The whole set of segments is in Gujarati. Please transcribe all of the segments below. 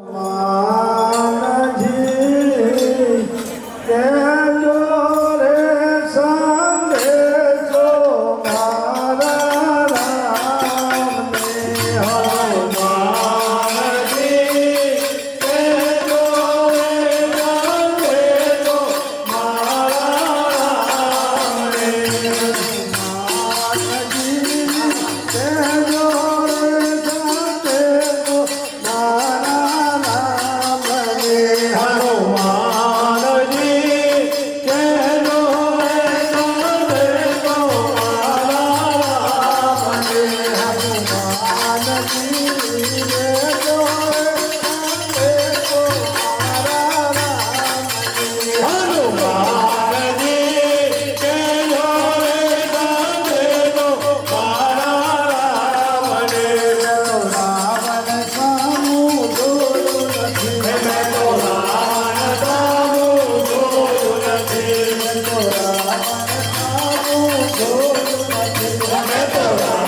Allah. Brasil!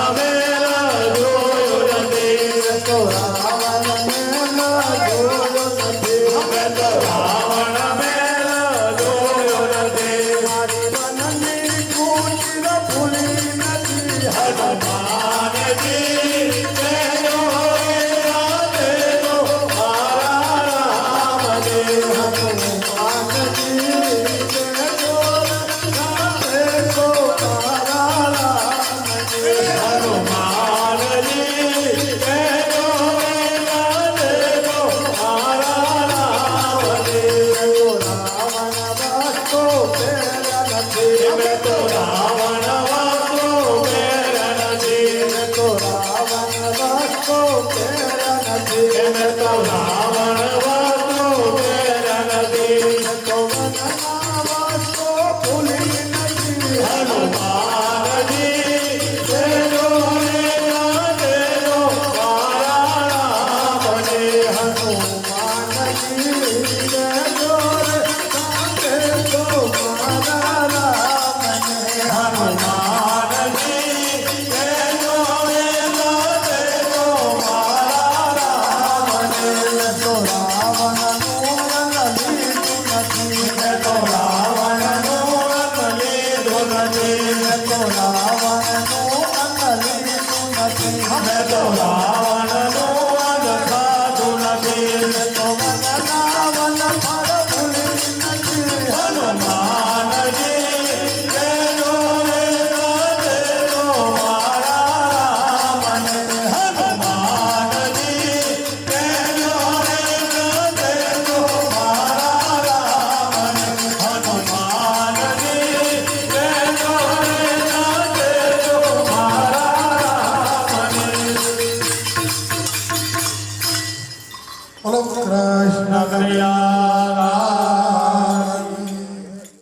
નથી મેં તો રાવણનો અંગ ખાધું નથી મેં તો